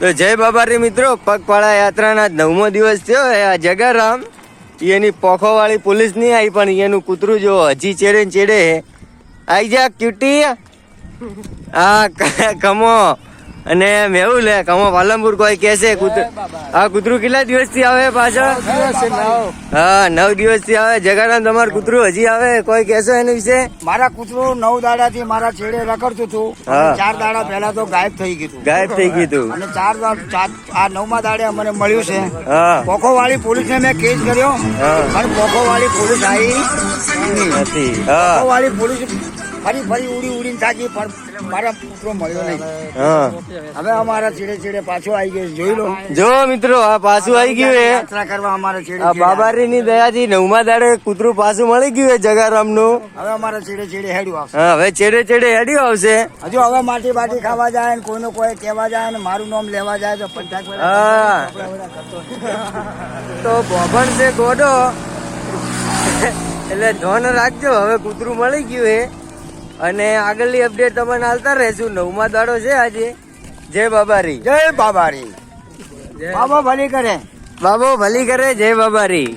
તો જય બાબારી મિત્રો, પગપાળા યાત્રાના નવમો દિવસ થયો આ જગારામ. એની પોખો વાળી પોલીસ નહીં આવી પણ એનું કૂતરું જો હજી ચેડે ચેડે. આઈ જા ક્યુટી આ કમો. અને મેવું લે કમો પાલનપુર કોઈ કે છે આ કૂતરું કેટલા દિવસથી આવે પાછળ? હા નવ દિવસથી આવે. જગારામ તમારું કૂતરું હજી આવે? કોઈ કહેશે એના વિશે? મારા કૂતરું નવ દાડાથી મારા છેડે રખડતું હતું. ચાર દાડા પહેલા તો ગાયબ થઈ ગયું ગાયબ થઈ ગયું અને ચાર આ નવમા દાડે અમને મળ્યું છે. હા. પોખો વાળી પોલીસને મેં કેસ કર્યો. પણ પોખો વાળી પોલીસ આવી નથી. પોખો વાળી પોલીસ ફરી ફરી ઉડી ઉડીને થાકી પણ મારા પુત્રો મળ્યો નહીં. હવે અમારા છેડે છેડે પાછો આવી ગયો જોઈ લો. જો મિત્રો આ પાછું આવી ગયું યાત્રા કરવા અમારા છેડે આ બાબારી ની દયાથી નવમા દાડે કૂતરું પાછું મળી ગયું હે જગારામનું હવે અમારા છેડે છેડે હેડ્યું આવશે. હવે ચેડે ચેડે હેડ્યું આવશે. હજુ હવે માટી બાટી ખાવા જાય ને કોઈનું કોઈ કહેવા જાય ને મારું નામ લેવા જાય તો પંચાયત તો બોબણ છે ગોડો. એટલે ધોન રાખજો હવે કૂતરું મળી ગયું હે અને આગળની અપડેટ તમને હાલતા રહેશું. નવમા દાડો છે આજે. જય બાબારી. જય બાબારી. બાબા ભલી કરે. બાબો ભલી કરે જય બાબારી.